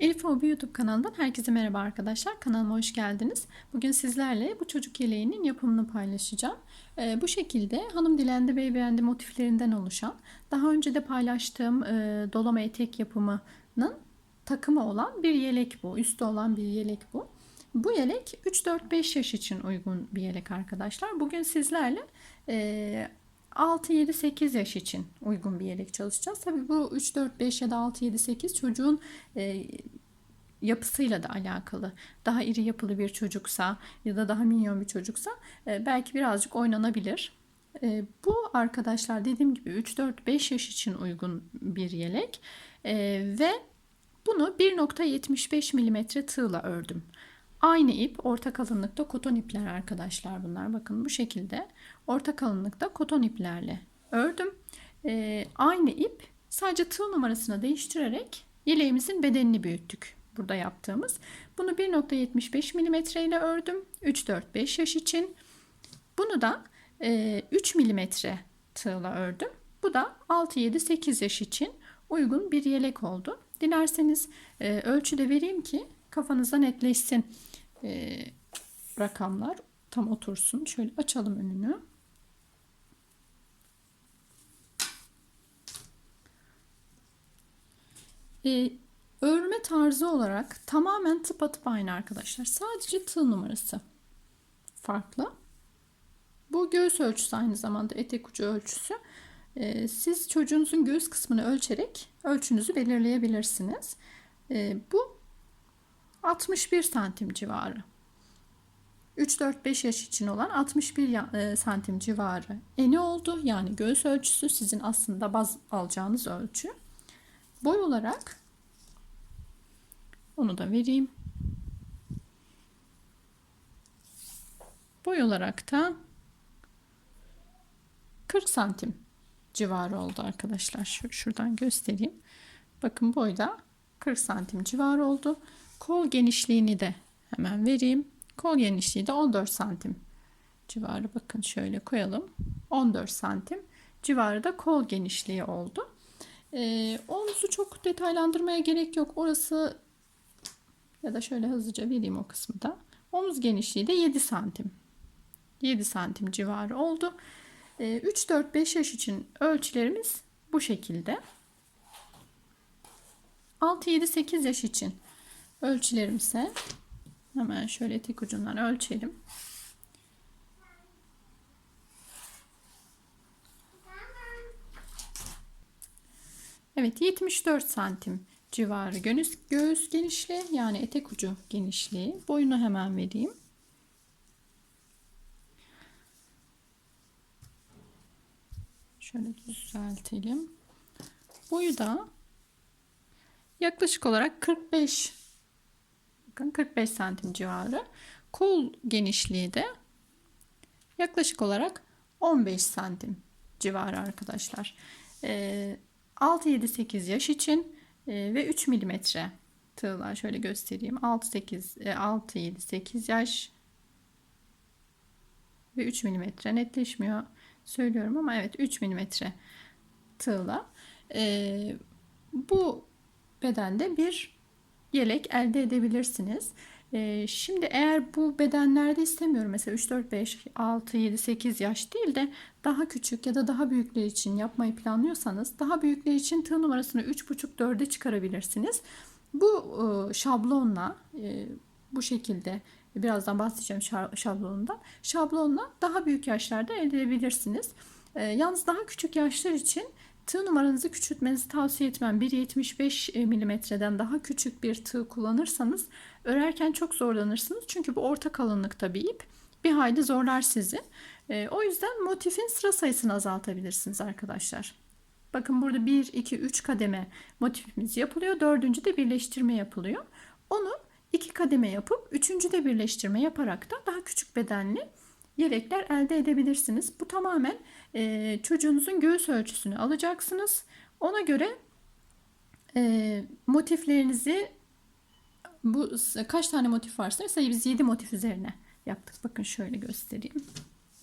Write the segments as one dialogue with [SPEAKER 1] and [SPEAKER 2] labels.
[SPEAKER 1] Elif Hobi YouTube kanalından herkese merhaba arkadaşlar. Kanalıma hoş geldiniz. Bugün sizlerle bu çocuk yeleğinin yapımını paylaşacağım. Ee, bu şekilde hanım dilendi bey beğendi motiflerinden oluşan, daha önce de paylaştığım e, dolama etek yapımının takımı olan bir yelek bu. Üstü olan bir yelek bu. Bu yelek 3-4-5 yaş için uygun bir yelek arkadaşlar. Bugün sizlerle e, 6-7-8 yaş için uygun bir yelek çalışacağız. Tabii bu 3-4-5 ya da 6-7-8 çocuğun e, yapısıyla da alakalı. Daha iri yapılı bir çocuksa ya da daha minyon bir çocuksa e, belki birazcık oynanabilir. E, bu arkadaşlar dediğim gibi 3-4-5 yaş için uygun bir yelek e, ve bunu 1.75 mm tığla ördüm. Aynı ip orta kalınlıkta koton ipler arkadaşlar bunlar. Bakın bu şekilde orta kalınlıkta koton iplerle ördüm. Ee, aynı ip sadece tığ numarasını değiştirerek yeleğimizin bedenini büyüttük. Burada yaptığımız. Bunu 1.75 mm ile ördüm. 3-4-5 yaş için. Bunu da e, 3 mm tığla ördüm. Bu da 6-7-8 yaş için uygun bir yelek oldu. Dilerseniz e, ölçü de vereyim ki kafanızda netleşsin e, rakamlar tam otursun. Şöyle açalım önünü. E, örme tarzı olarak tamamen tıpatıp aynı arkadaşlar. Sadece tığ numarası farklı. Bu göğüs ölçüsü aynı zamanda etek ucu ölçüsü. E, siz çocuğunuzun göğüs kısmını ölçerek ölçünüzü belirleyebilirsiniz. E, bu 61 santim civarı. 3-4-5 yaş için olan 61 e, santim civarı eni oldu. Yani göğüs ölçüsü sizin aslında baz alacağınız ölçü. Boy olarak onu da vereyim. Boy olarak da 40 santim civarı oldu arkadaşlar. Şu, şuradan göstereyim. Bakın boyda 40 santim civarı oldu. Kol genişliğini de hemen vereyim. Kol genişliği de 14 santim civarı. Bakın şöyle koyalım. 14 santim civarı da kol genişliği oldu. Ee, omuzu çok detaylandırmaya gerek yok. Orası ya da şöyle hızlıca vereyim o kısmı da. Omuz genişliği de 7 santim. 7 santim civarı oldu. Ee, 3-4-5 yaş için ölçülerimiz bu şekilde. 6-7-8 yaş için ölçülerim ise hemen şöyle tek ucundan ölçelim. Evet 74 santim civarı göğüs, göğüs genişliği yani etek ucu genişliği. Boyunu hemen vereyim. Şöyle düzeltelim. Boyu da yaklaşık olarak 45 bakın 45 santim civarı. Kol genişliği de yaklaşık olarak 15 santim civarı arkadaşlar. Ee, 6-7-8 yaş için e, ve 3 milimetre tığlar şöyle göstereyim. 6-8 6-7-8 yaş ve 3 milimetre netleşmiyor söylüyorum ama evet 3 milimetre tığla e, bu bedende bir yelek elde edebilirsiniz. Ee, şimdi eğer bu bedenlerde istemiyorum mesela 3, 4, 5, 6, 7, 8 yaş değil de daha küçük ya da daha büyükler için yapmayı planlıyorsanız daha büyükler için tığ numarasını 3,5 4'e çıkarabilirsiniz. Bu e, şablonla e, bu şekilde birazdan bahsedeceğim şablonundan. Şablonla daha büyük yaşlarda elde edebilirsiniz. E, yalnız daha küçük yaşlar için Tığ numaranızı küçültmenizi tavsiye etmem. 1.75 milimetreden daha küçük bir tığ kullanırsanız örerken çok zorlanırsınız. Çünkü bu orta kalınlıkta bir ip. Bir hayli zorlar sizi. E, o yüzden motifin sıra sayısını azaltabilirsiniz arkadaşlar. Bakın burada 1, 2, 3 kademe motifimiz yapılıyor. Dördüncü de birleştirme yapılıyor. Onu iki kademe yapıp üçüncü de birleştirme yaparak da daha küçük bedenli yelekler elde edebilirsiniz. Bu tamamen e, çocuğunuzun göğüs ölçüsünü alacaksınız. Ona göre e, motiflerinizi bu kaç tane motif varsa mesela biz 7 motif üzerine yaptık. Bakın şöyle göstereyim.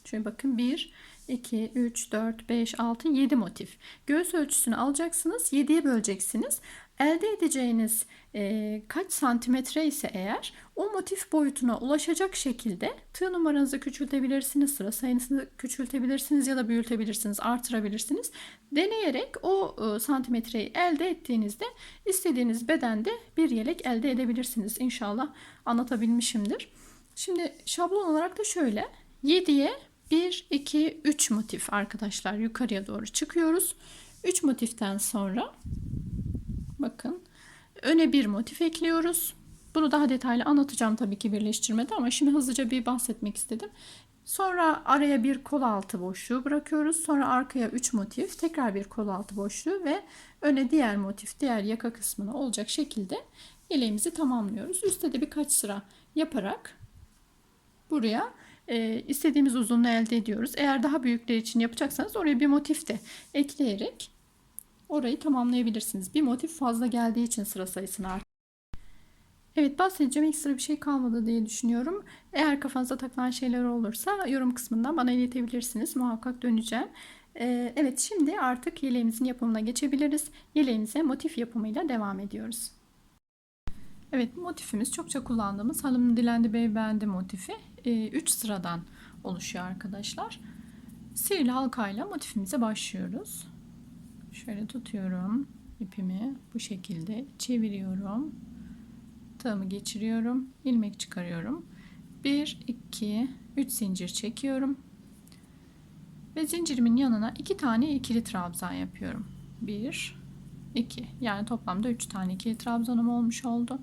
[SPEAKER 1] Şöyle bakın 1, 2, 3, 4, 5, 6, 7 motif. Göğüs ölçüsünü alacaksınız. 7'ye böleceksiniz. Elde edeceğiniz e, kaç santimetre ise eğer o motif boyutuna ulaşacak şekilde tığ numaranızı küçültebilirsiniz, sıra sayınızı küçültebilirsiniz ya da büyütebilirsiniz, artırabilirsiniz. Deneyerek o e, santimetreyi elde ettiğinizde istediğiniz bedende bir yelek elde edebilirsiniz. İnşallah anlatabilmişimdir. Şimdi şablon olarak da şöyle 7'ye 1, 2, 3 motif arkadaşlar yukarıya doğru çıkıyoruz. 3 motiften sonra bakın öne bir motif ekliyoruz. Bunu daha detaylı anlatacağım tabii ki birleştirmede ama şimdi hızlıca bir bahsetmek istedim. Sonra araya bir kol altı boşluğu bırakıyoruz. Sonra arkaya 3 motif, tekrar bir kol altı boşluğu ve öne diğer motif, diğer yaka kısmına olacak şekilde yeleğimizi tamamlıyoruz. Üstte de birkaç sıra yaparak buraya e, istediğimiz uzunluğu elde ediyoruz. Eğer daha büyükler için yapacaksanız oraya bir motif de ekleyerek orayı tamamlayabilirsiniz. Bir motif fazla geldiği için sıra sayısını art. Evet bahsedeceğim ekstra bir şey kalmadı diye düşünüyorum. Eğer kafanıza takılan şeyler olursa yorum kısmından bana iletebilirsiniz. Muhakkak döneceğim. Ee, evet şimdi artık yeleğimizin yapımına geçebiliriz. Yeleğimize motif yapımıyla devam ediyoruz. Evet motifimiz çokça kullandığımız halım dilendi bey beğendi motifi 3 sıradan oluşuyor arkadaşlar. Sihirli halkayla motifimize başlıyoruz. Şöyle tutuyorum ipimi bu şekilde çeviriyorum. Tığımı geçiriyorum. ilmek çıkarıyorum. 1 2 3 zincir çekiyorum. Ve zincirimin yanına 2 tane ikili trabzan yapıyorum. 1 2 yani toplamda 3 tane ikili trabzanım olmuş oldu.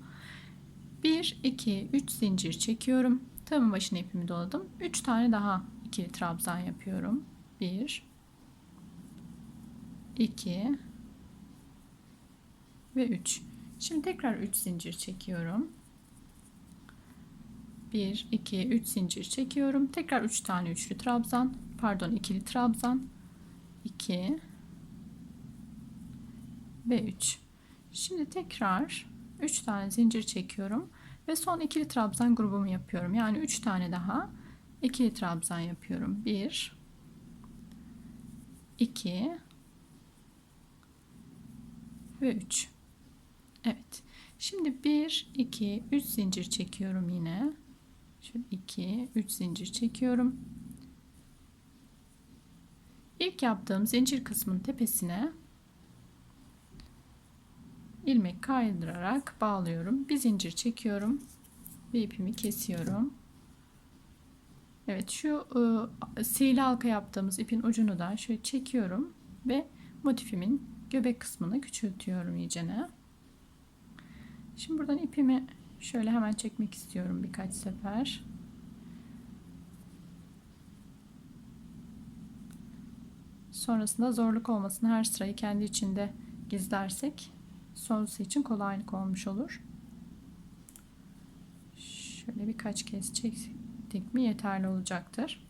[SPEAKER 1] 1 2 3 zincir çekiyorum. Tığımın başına ipimi doladım. 3 tane daha ikili trabzan yapıyorum. 1 2 ve 3. Şimdi tekrar 3 zincir çekiyorum. 1 2 3 zincir çekiyorum. Tekrar 3 tane üçlü trabzan, pardon ikili trabzan. 2 ve 3. Şimdi tekrar 3 tane zincir çekiyorum. Ve son ikili trabzan grubumu yapıyorum. Yani 3 tane daha ikili trabzan yapıyorum. 1 2 ve 3. Evet. Şimdi 1 2 3 zincir çekiyorum yine. Şöyle 2 3 zincir çekiyorum. İlk yaptığım zincir kısmının tepesine ilmek kaydırarak bağlıyorum. Bir zincir çekiyorum. Bir ipimi kesiyorum. Evet şu e, sihirli halka yaptığımız ipin ucunu da şöyle çekiyorum ve motifimin göbek kısmını küçültüyorum iyicene. Şimdi buradan ipimi şöyle hemen çekmek istiyorum birkaç sefer. Sonrasında zorluk olmasın her sırayı kendi içinde gizlersek sonrası için kolaylık olmuş olur. Şöyle birkaç kez çektik mi yeterli olacaktır.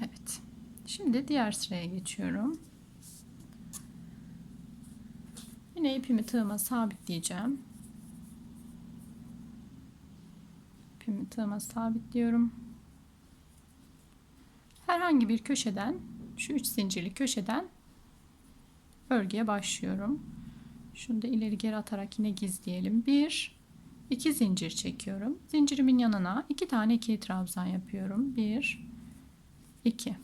[SPEAKER 1] Evet. Şimdi diğer sıraya geçiyorum. Yine ipimi tığıma sabitleyeceğim. ipimi tığıma sabitliyorum. Herhangi bir köşeden şu üç zincirli köşeden örgüye başlıyorum. Şunu da ileri geri atarak yine gizleyelim. Bir, iki zincir çekiyorum. Zincirimin yanına iki tane ikili trabzan yapıyorum. Bir, iki.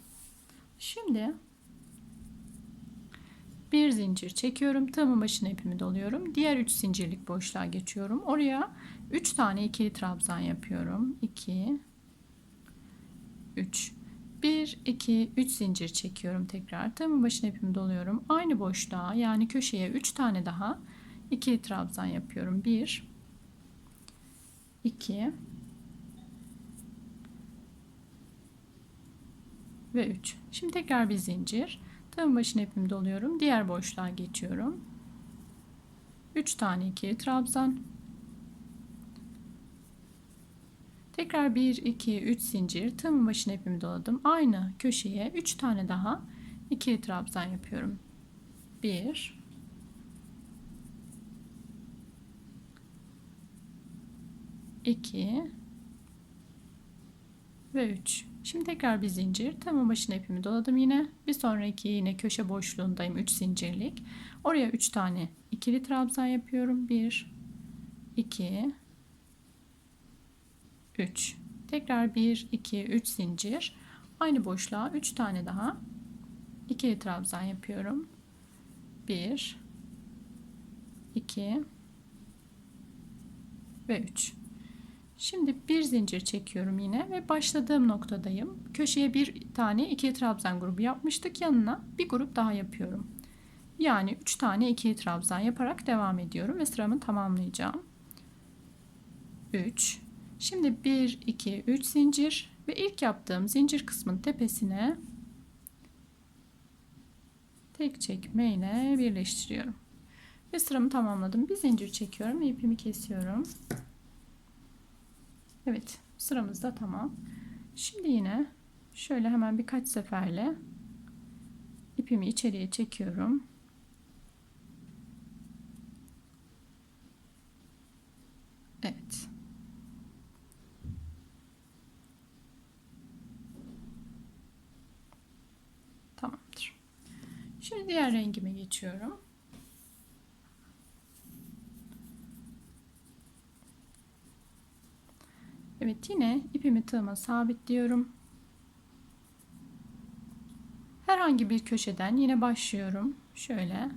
[SPEAKER 1] Şimdi bir zincir çekiyorum. Tığımın başına ipimi doluyorum. Diğer üç zincirlik boşluğa geçiyorum. Oraya 3 tane ikili trabzan yapıyorum. 2 3 1 2 3 zincir çekiyorum tekrar. Tığımın başına ipimi doluyorum. Aynı boşluğa yani köşeye 3 tane daha ikili trabzan yapıyorum. 1 2 ve 3. Şimdi tekrar bir zincir. Tığın başına ipimi doluyorum. Diğer boşluğa geçiyorum. 3 tane ikili trabzan. Tekrar 1, 2, 3 zincir. Tığımın başına ipimi doladım. Aynı köşeye 3 tane daha ikili trabzan yapıyorum. 1 2 ve 3 Şimdi tekrar bir zincir. Tamam başına ipimi doladım yine. Bir sonraki yine köşe boşluğundayım 3 zincirlik. Oraya 3 tane ikili trabzan yapıyorum. 1 2 3. Tekrar 1 2 3 zincir. Aynı boşluğa 3 tane daha ikili trabzan yapıyorum. 1 2 ve 3. Şimdi bir zincir çekiyorum yine ve başladığım noktadayım. Köşeye bir tane ikili trabzan grubu yapmıştık. Yanına bir grup daha yapıyorum. Yani 3 tane ikili trabzan yaparak devam ediyorum ve sıramı tamamlayacağım. 3. Şimdi 1 2 3 zincir ve ilk yaptığım zincir kısmın tepesine tek çekme ile birleştiriyorum. Ve sıramı tamamladım. Bir zincir çekiyorum ve ipimi kesiyorum. Evet sıramız da tamam. Şimdi yine şöyle hemen birkaç seferle ipimi içeriye çekiyorum. Evet. Tamamdır. Şimdi diğer rengime geçiyorum. Evet yine ipimi tığıma sabitliyorum. Herhangi bir köşeden yine başlıyorum. Şöyle.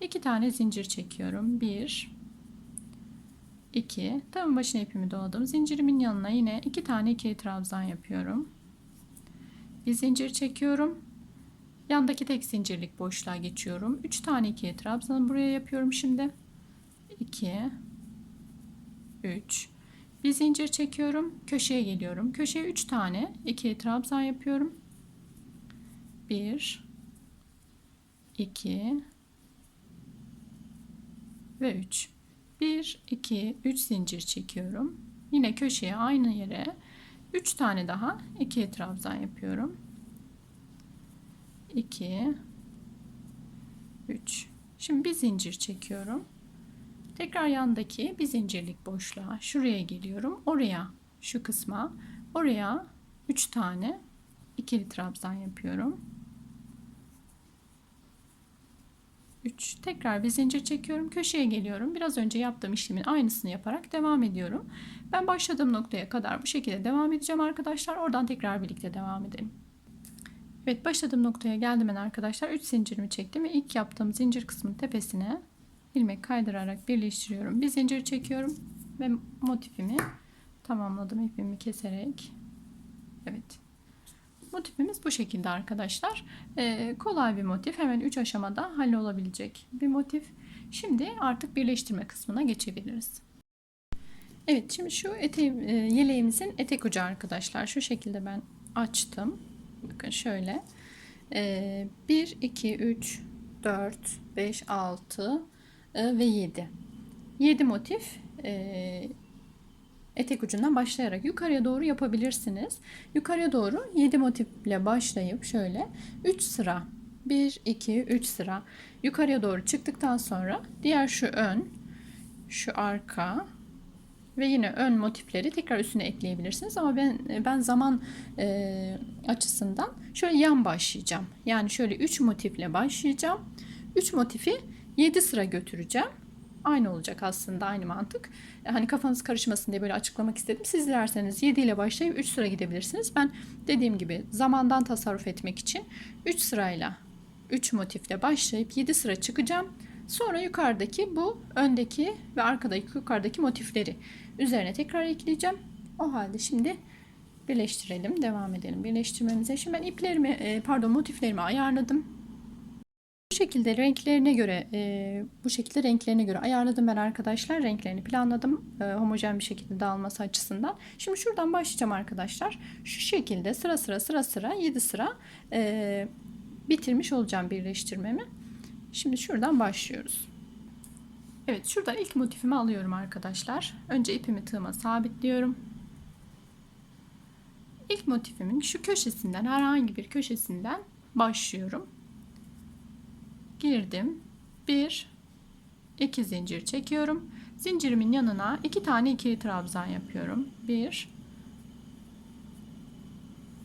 [SPEAKER 1] iki tane zincir çekiyorum. Bir, iki. Tığımın başına ipimi doladım. Zincirimin yanına yine iki tane ikili trabzan yapıyorum. Bir zincir çekiyorum. Yandaki tek zincirlik boşluğa geçiyorum. Üç tane ikili trabzanı buraya yapıyorum şimdi. 2 3 bir zincir çekiyorum. Köşeye geliyorum. Köşeye 3 tane ikili trabzan yapıyorum. 1 2 ve 3. 1 2 3 zincir çekiyorum. Yine köşeye aynı yere 3 tane daha ikili trabzan yapıyorum. 2 3 Şimdi bir zincir çekiyorum. Tekrar yandaki bir zincirlik boşluğa şuraya geliyorum. Oraya şu kısma oraya 3 tane ikili trabzan yapıyorum. 3 tekrar bir zincir çekiyorum. Köşeye geliyorum. Biraz önce yaptığım işlemin aynısını yaparak devam ediyorum. Ben başladığım noktaya kadar bu şekilde devam edeceğim arkadaşlar. Oradan tekrar birlikte devam edelim. Evet başladığım noktaya geldim ben arkadaşlar. 3 zincirimi çektim ve ilk yaptığım zincir kısmının tepesine ilmek kaydırarak birleştiriyorum. Bir zincir çekiyorum ve motifimi tamamladım ipimi keserek. Evet. Motifimiz bu şekilde arkadaşlar. Ee, kolay bir motif. Hemen 3 aşamada hallolabilecek bir motif. Şimdi artık birleştirme kısmına geçebiliriz. Evet şimdi şu ete, e, yeleğimizin etek ucu arkadaşlar. Şu şekilde ben açtım. Bakın şöyle. Ee, 1, 2, 3, 4, 5, 6, e, ve 7. 7 motif e, etek ucundan başlayarak yukarıya doğru yapabilirsiniz. Yukarıya doğru 7 motifle başlayıp şöyle 3 sıra 1 2 3 sıra yukarıya doğru çıktıktan sonra diğer şu ön, şu arka ve yine ön motifleri tekrar üstüne ekleyebilirsiniz ama ben ben zaman e, açısından şöyle yan başlayacağım. Yani şöyle 3 motifle başlayacağım. 3 motifi 7 sıra götüreceğim. Aynı olacak aslında aynı mantık. Hani kafanız karışmasın diye böyle açıklamak istedim. Siz dilerseniz 7 ile başlayıp 3 sıra gidebilirsiniz. Ben dediğim gibi zamandan tasarruf etmek için 3 sırayla 3 motifle başlayıp 7 sıra çıkacağım. Sonra yukarıdaki bu öndeki ve arkadaki yukarıdaki motifleri üzerine tekrar ekleyeceğim. O halde şimdi birleştirelim. Devam edelim birleştirmemize. Şimdi ben iplerimi pardon motiflerimi ayarladım. Bu şekilde renklerine göre e, bu şekilde renklerine göre ayarladım ben arkadaşlar. Renklerini planladım. E, homojen bir şekilde dağılması açısından. Şimdi şuradan başlayacağım arkadaşlar. Şu şekilde sıra sıra sıra sıra 7 sıra e, bitirmiş olacağım birleştirmemi. Şimdi şuradan başlıyoruz. Evet şuradan ilk motifimi alıyorum arkadaşlar. Önce ipimi tığıma sabitliyorum. İlk motifimin şu köşesinden herhangi bir köşesinden başlıyorum girdim. 1 2 zincir çekiyorum. zincirimin yanına iki tane ikili trabzan yapıyorum. 1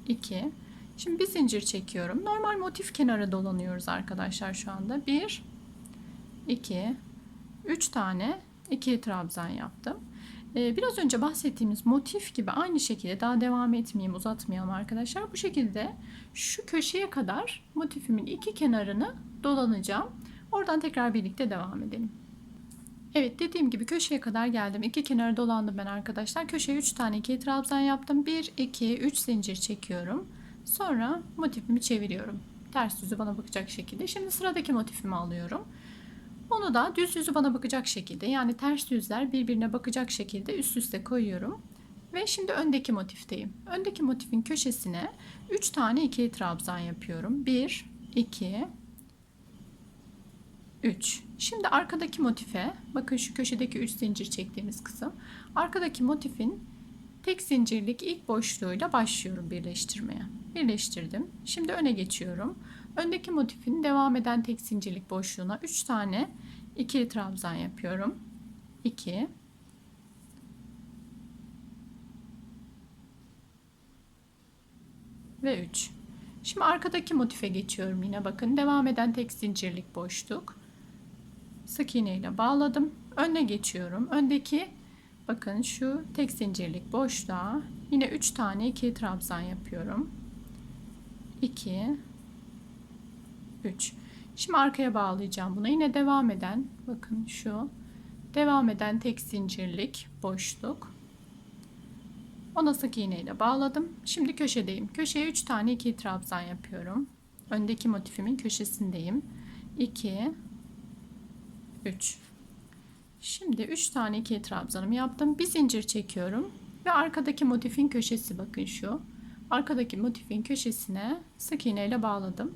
[SPEAKER 1] 2 Şimdi bir zincir çekiyorum. Normal motif kenarı dolanıyoruz arkadaşlar şu anda. 1 2 3 tane ikili trabzan yaptım. Ee, biraz önce bahsettiğimiz motif gibi aynı şekilde daha devam etmeyeyim uzatmayalım arkadaşlar. Bu şekilde şu köşeye kadar motifimin iki kenarını dolanacağım. Oradan tekrar birlikte devam edelim. Evet dediğim gibi köşeye kadar geldim. İki kenarı dolandım ben arkadaşlar. Köşeye 3 tane ikili trabzan yaptım. 1, 2, 3 zincir çekiyorum. Sonra motifimi çeviriyorum. Ters yüzü bana bakacak şekilde. Şimdi sıradaki motifimi alıyorum. Onu da düz yüzü bana bakacak şekilde yani ters yüzler birbirine bakacak şekilde üst üste koyuyorum. Ve şimdi öndeki motifteyim. Öndeki motifin köşesine 3 tane ikili trabzan yapıyorum. 1, 2, 3. Şimdi arkadaki motife bakın şu köşedeki 3 zincir çektiğimiz kısım. Arkadaki motifin tek zincirlik ilk boşluğuyla başlıyorum birleştirmeye. Birleştirdim. Şimdi öne geçiyorum. Öndeki motifin devam eden tek zincirlik boşluğuna 3 tane ikili trabzan yapıyorum. 2 ve 3. Şimdi arkadaki motife geçiyorum yine bakın. Devam eden tek zincirlik boşluk. Sık iğne ile bağladım. Önüne geçiyorum. Öndeki bakın şu tek zincirlik boşluğa yine 3 tane ikili trabzan yapıyorum. 2 3 Şimdi arkaya bağlayacağım buna. Yine devam eden bakın şu devam eden tek zincirlik boşluk. Ona sık iğne ile bağladım. Şimdi köşedeyim. Köşeye 3 tane ikili trabzan yapıyorum. Öndeki motifimin köşesindeyim. 2 3 Şimdi 3 tane ikili trabzanımı yaptım. Bir zincir çekiyorum ve arkadaki motifin köşesi bakın şu. Arkadaki motifin köşesine sık iğne ile bağladım.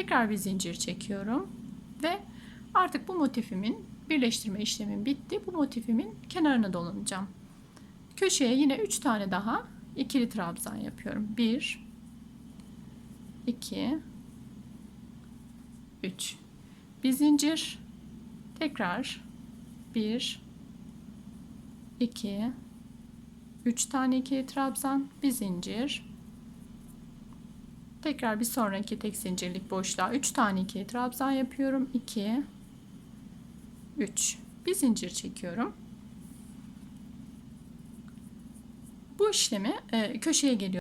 [SPEAKER 1] Tekrar bir zincir çekiyorum ve artık bu motifimin birleştirme işlemim bitti. Bu motifimin kenarına dolanacağım. Köşeye yine 3 tane daha ikili trabzan yapıyorum. 1 2 3 bir zincir tekrar 1 2 3 tane ikili trabzan bir zincir Tekrar bir sonraki tek zincirlik boşluğa 3 tane ikili trabzan yapıyorum. 2 3 bir zincir çekiyorum. Bu işlemi e, köşeye geliyorum.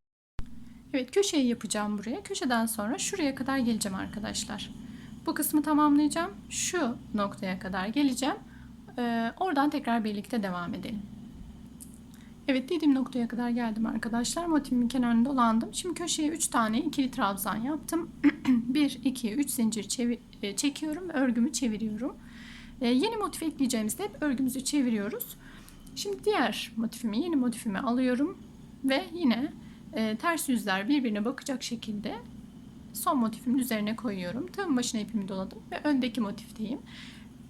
[SPEAKER 1] Evet köşeyi yapacağım buraya. Köşeden sonra şuraya kadar geleceğim arkadaşlar. Bu kısmı tamamlayacağım. Şu noktaya kadar geleceğim. E, oradan tekrar birlikte devam edelim. Evet dediğim noktaya kadar geldim arkadaşlar. Motivimin kenarını dolandım. Şimdi köşeye 3 tane ikili trabzan yaptım. 1, 2, 3 zincir e, çekiyorum. Örgümü çeviriyorum. E, yeni motif ekleyeceğimizde hep örgümüzü çeviriyoruz. Şimdi diğer motifimi, yeni motifimi alıyorum. Ve yine e, ters yüzler birbirine bakacak şekilde son motifimin üzerine koyuyorum. Tığın başına ipimi doladım ve öndeki motifteyim.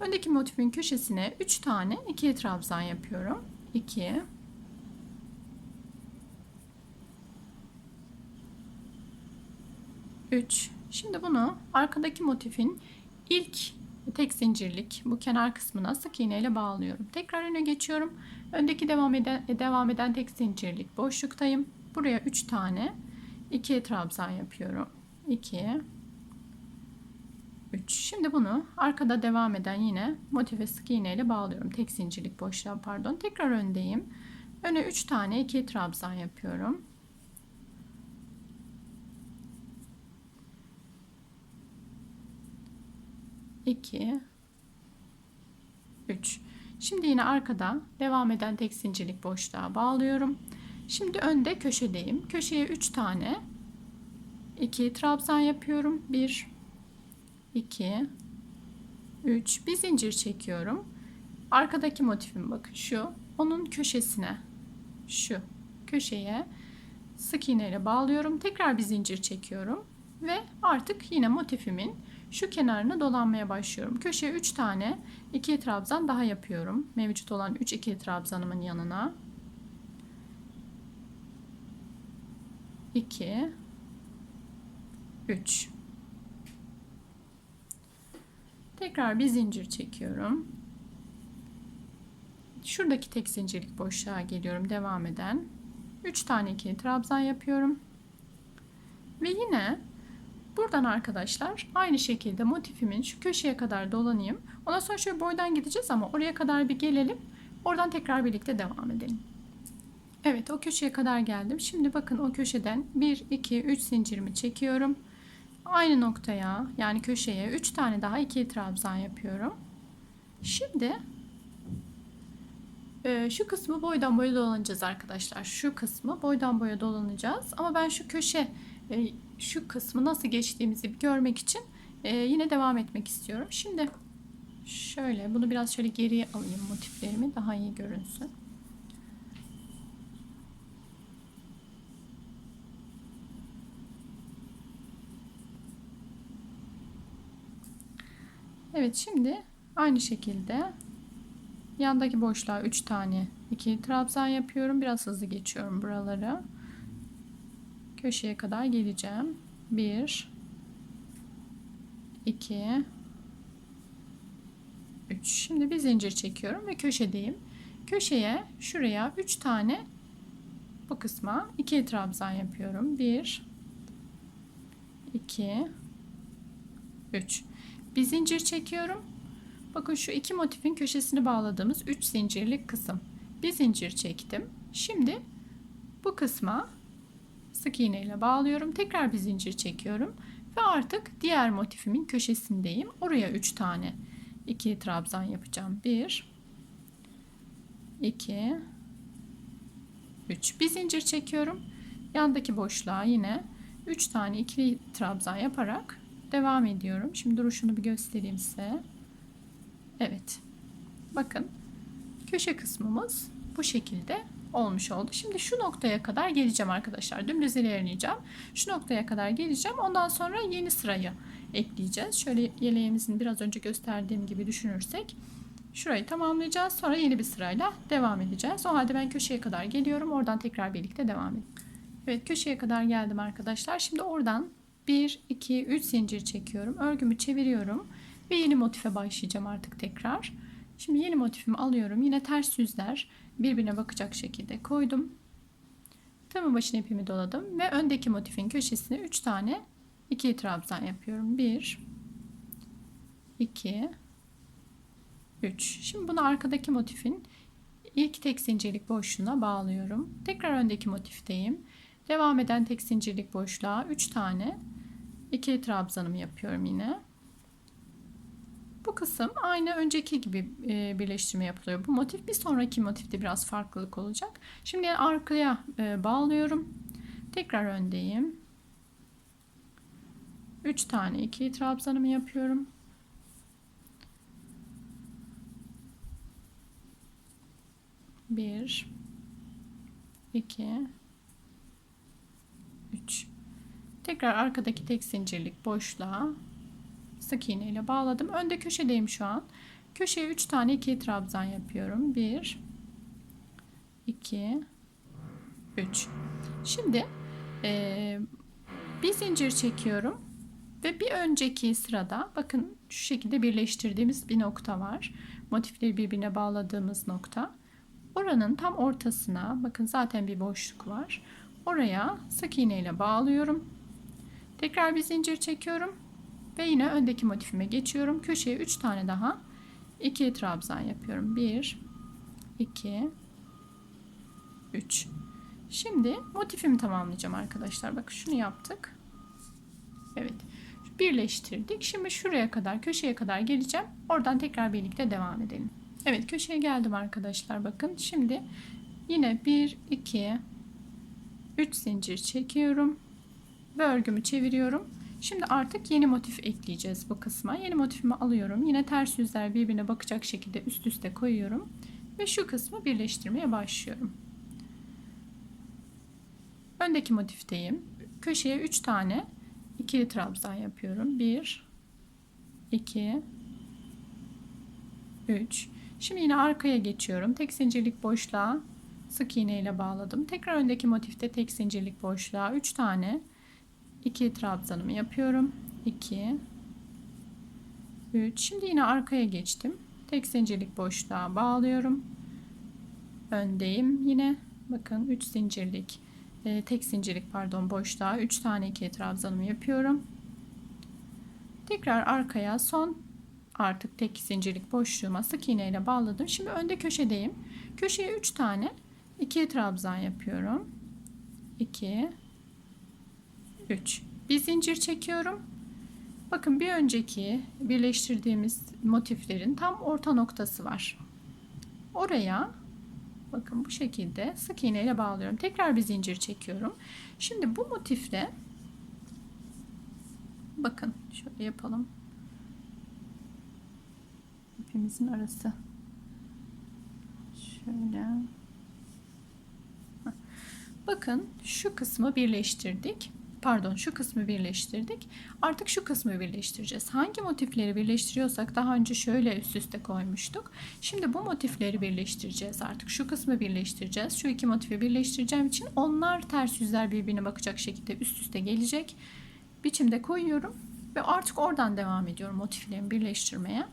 [SPEAKER 1] Öndeki motifin köşesine 3 tane ikili trabzan yapıyorum. 2 3. Şimdi bunu arkadaki motifin ilk tek zincirlik bu kenar kısmına sık iğne ile bağlıyorum. Tekrar öne geçiyorum. Öndeki devam eden devam eden tek zincirlik boşluktayım. Buraya 3 tane 2 trabzan yapıyorum. 2 3. Şimdi bunu arkada devam eden yine motife sık iğne ile bağlıyorum. Tek zincirlik boşluğa pardon. Tekrar öndeyim. Öne 3 tane 2 trabzan yapıyorum. 2 3 Şimdi yine arkada devam eden tek zincirlik boşluğa bağlıyorum. Şimdi önde köşedeyim. Köşeye 3 tane 2 trabzan yapıyorum. 1 2 3 bir zincir çekiyorum. Arkadaki motifim bakın şu. Onun köşesine şu köşeye sık iğne ile bağlıyorum. Tekrar bir zincir çekiyorum ve artık yine motifimin şu kenarına dolanmaya başlıyorum. Köşeye 3 tane ikili trabzan daha yapıyorum. Mevcut olan 3 ikili trabzanımın yanına. 2 3 Tekrar bir zincir çekiyorum. Şuradaki tek zincirlik boşluğa geliyorum devam eden. 3 tane ikili trabzan yapıyorum. Ve yine buradan arkadaşlar aynı şekilde motifimin şu köşeye kadar dolanayım. Ondan sonra şöyle boydan gideceğiz ama oraya kadar bir gelelim. Oradan tekrar birlikte devam edelim. Evet o köşeye kadar geldim. Şimdi bakın o köşeden 1, 2, 3 zincirimi çekiyorum. Aynı noktaya yani köşeye 3 tane daha ikili trabzan yapıyorum. Şimdi e, şu kısmı boydan boya dolanacağız arkadaşlar. Şu kısmı boydan boya dolanacağız. Ama ben şu köşe e, şu kısmı nasıl geçtiğimizi görmek için e, yine devam etmek istiyorum. Şimdi şöyle bunu biraz şöyle geriye alayım motiflerimi daha iyi görünsün. Evet şimdi aynı şekilde yandaki boşluğa 3 tane ikili trabzan yapıyorum. Biraz hızlı geçiyorum buraları. Köşeye kadar geleceğim. 1 2 3 Şimdi bir zincir çekiyorum ve köşedeyim. Köşeye şuraya 3 tane bu kısma ikili trabzan yapıyorum. 1 2 3 bir zincir çekiyorum. Bakın şu iki motifin köşesini bağladığımız 3 zincirlik kısım. Bir zincir çektim. Şimdi bu kısma sık iğne ile bağlıyorum. Tekrar bir zincir çekiyorum ve artık diğer motifimin köşesindeyim. Oraya 3 tane iki trabzan yapacağım. 1 2 3 bir zincir çekiyorum. Yandaki boşluğa yine 3 tane ikili trabzan yaparak Devam ediyorum. Şimdi duruşunu bir göstereyim size. Evet. Bakın. Köşe kısmımız bu şekilde olmuş oldu. Şimdi şu noktaya kadar geleceğim arkadaşlar. Dümdüz ilerleyeceğim. Şu noktaya kadar geleceğim. Ondan sonra yeni sırayı ekleyeceğiz. Şöyle yeleğimizin biraz önce gösterdiğim gibi düşünürsek. Şurayı tamamlayacağız. Sonra yeni bir sırayla devam edeceğiz. O halde ben köşeye kadar geliyorum. Oradan tekrar birlikte devam edelim. Evet köşeye kadar geldim arkadaşlar. Şimdi oradan 1, 2, 3 zincir çekiyorum. Örgümü çeviriyorum. Ve yeni motife başlayacağım artık tekrar. Şimdi yeni motifimi alıyorum. Yine ters yüzler birbirine bakacak şekilde koydum. Tığımın başına ipimi doladım. Ve öndeki motifin köşesine 3 tane ikili trabzan yapıyorum. 1, 2, 3. Şimdi bunu arkadaki motifin ilk tek zincirlik boşluğuna bağlıyorum. Tekrar öndeki motifteyim. Devam eden tek zincirlik boşluğa 3 tane ikili trabzanımı yapıyorum yine. Bu kısım aynı önceki gibi e, birleştirme yapılıyor. Bu motif bir sonraki motifte biraz farklılık olacak. Şimdi arkaya e, bağlıyorum. Tekrar öndeyim. 3 tane ikili trabzanımı yapıyorum. Bir, iki, 3 tekrar arkadaki tek zincirlik boşluğa sık iğne ile bağladım. Önde köşedeyim şu an. Köşeye 3 tane ikili trabzan yapıyorum. 1 2 3 şimdi e, bir zincir çekiyorum ve bir önceki sırada bakın şu şekilde birleştirdiğimiz bir nokta var. Motifleri birbirine bağladığımız nokta. Oranın tam ortasına bakın zaten bir boşluk var. Oraya sık iğne ile bağlıyorum. Tekrar bir zincir çekiyorum ve yine öndeki motifime geçiyorum. Köşeye 3 tane daha iki trabzan yapıyorum. 1 2 3 Şimdi motifimi tamamlayacağım arkadaşlar. Bakın şunu yaptık. Evet. Birleştirdik. Şimdi şuraya kadar, köşeye kadar geleceğim. Oradan tekrar birlikte devam edelim. Evet, köşeye geldim arkadaşlar. Bakın şimdi yine 1 2 3 zincir çekiyorum ve örgümü çeviriyorum. Şimdi artık yeni motif ekleyeceğiz bu kısma. Yeni motifimi alıyorum. Yine ters yüzler birbirine bakacak şekilde üst üste koyuyorum. Ve şu kısmı birleştirmeye başlıyorum. Öndeki motifteyim. Köşeye 3 tane ikili trabzan yapıyorum. 1 2 3 Şimdi yine arkaya geçiyorum. Tek zincirlik boşluğa sık iğne ile bağladım. Tekrar öndeki motifte tek zincirlik boşluğa 3 tane 2 trabzanımı yapıyorum. 2 3 Şimdi yine arkaya geçtim. Tek zincirlik boşluğa bağlıyorum. öndeyim yine. Bakın 3 zincirlik e, tek zincirlik pardon boşluğa 3 tane iki trabzanımı yapıyorum. Tekrar arkaya son artık tek zincirlik boşluğuma sık iğne ile bağladım. Şimdi önde köşedeyim. Köşeye 3 tane iki trabzan yapıyorum. 2 3 bir zincir çekiyorum. Bakın bir önceki birleştirdiğimiz motiflerin tam orta noktası var. Oraya bakın bu şekilde sık iğne ile bağlıyorum. Tekrar bir zincir çekiyorum. Şimdi bu motifle bakın şöyle yapalım. İpimizin arası. Şöyle. Bakın şu kısmı birleştirdik pardon şu kısmı birleştirdik. Artık şu kısmı birleştireceğiz. Hangi motifleri birleştiriyorsak daha önce şöyle üst üste koymuştuk. Şimdi bu motifleri birleştireceğiz artık. Şu kısmı birleştireceğiz. Şu iki motifi birleştireceğim için onlar ters yüzler birbirine bakacak şekilde üst üste gelecek. Biçimde koyuyorum ve artık oradan devam ediyorum motiflerimi birleştirmeye.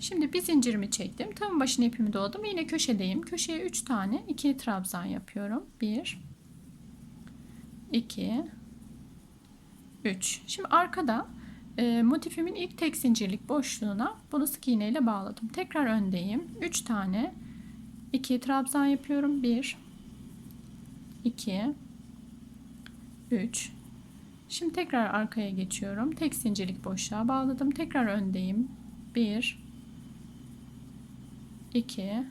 [SPEAKER 1] Şimdi bir zincirimi çektim. Tam başına ipimi doladım. Yine köşedeyim. Köşeye 3 tane ikili trabzan yapıyorum. 1 2 3. Şimdi arkada e, motifimin ilk tek zincirlik boşluğuna bunu sık iğne ile bağladım. Tekrar öndeyim. 3 tane 2 trabzan yapıyorum. 1 2 3 Şimdi tekrar arkaya geçiyorum. Tek zincirlik boşluğa bağladım. Tekrar öndeyim. 1 2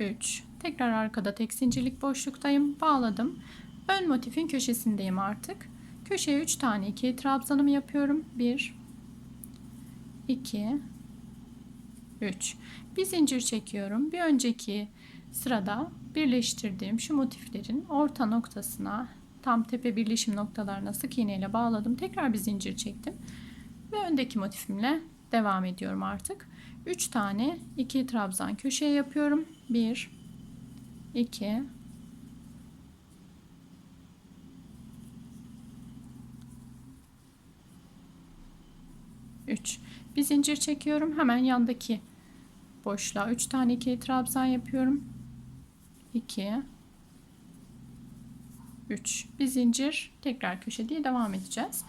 [SPEAKER 1] 3 Tekrar arkada tek zincirlik boşluktayım. Bağladım. Ön motifin köşesindeyim artık. Köşeye 3 tane 2 trabzanımı yapıyorum. 1 2 3 bir zincir çekiyorum. Bir önceki sırada birleştirdiğim şu motiflerin orta noktasına tam tepe birleşim noktalarına sık iğne ile bağladım. Tekrar bir zincir çektim. Ve öndeki motifimle devam ediyorum artık. 3 tane 2 trabzan köşeye yapıyorum. 1 2 3 bir zincir çekiyorum hemen yandaki boşluğa. 3 tane ikili trabzan yapıyorum. 2 3 bir zincir tekrar köşe diye devam edeceğiz.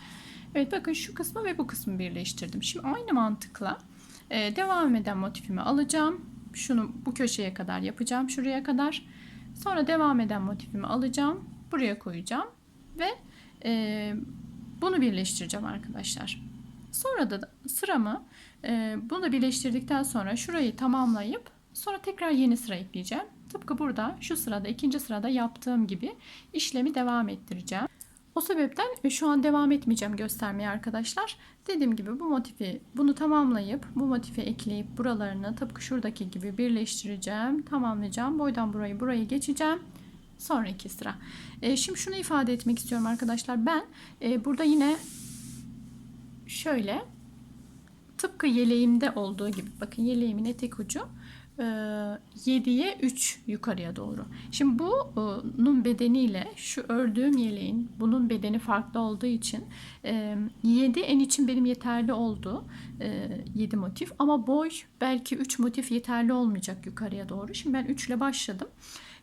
[SPEAKER 1] Evet bakın şu kısmı ve bu kısmı birleştirdim. Şimdi aynı mantıkla e, devam eden motifimi alacağım şunu bu köşeye kadar yapacağım şuraya kadar. Sonra devam eden motifimi alacağım buraya koyacağım ve e, bunu birleştireceğim arkadaşlar. Sonra da sıramı e, bunu birleştirdikten sonra şurayı tamamlayıp sonra tekrar yeni sıra ekleyeceğim. Tıpkı burada şu sırada ikinci sırada yaptığım gibi işlemi devam ettireceğim o sebepten e, şu an devam etmeyeceğim göstermeye arkadaşlar. Dediğim gibi bu motifi bunu tamamlayıp bu motifi ekleyip buralarını tıpkı şuradaki gibi birleştireceğim. Tamamlayacağım. Boydan burayı burayı geçeceğim. Sonraki sıra. E, şimdi şunu ifade etmek istiyorum arkadaşlar. Ben e, burada yine şöyle tıpkı yeleğimde olduğu gibi bakın yeleğimin etek ucu 7'ye 3 yukarıya doğru. Şimdi bunun bedeniyle şu ördüğüm yeleğin bunun bedeni farklı olduğu için 7 en için benim yeterli oldu. 7 motif ama boy belki 3 motif yeterli olmayacak yukarıya doğru. Şimdi ben 3 ile başladım.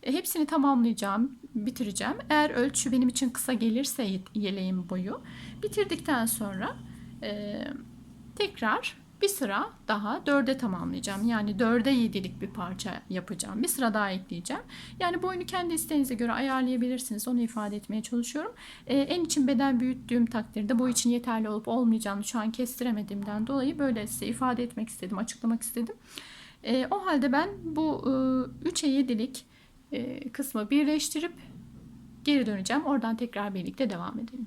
[SPEAKER 1] E, hepsini tamamlayacağım, bitireceğim. Eğer ölçü benim için kısa gelirse yeleğin boyu bitirdikten sonra e, tekrar bir sıra daha dörde tamamlayacağım. Yani dörde yedilik bir parça yapacağım. Bir sıra daha ekleyeceğim. Yani boyunu kendi isteğinize göre ayarlayabilirsiniz. Onu ifade etmeye çalışıyorum. Ee, en için beden büyüttüğüm takdirde boy için yeterli olup olmayacağını şu an kestiremediğimden dolayı böyle size ifade etmek istedim, açıklamak istedim. Ee, o halde ben bu e, 3'e 7'lik e, kısmı birleştirip geri döneceğim. Oradan tekrar birlikte devam edelim.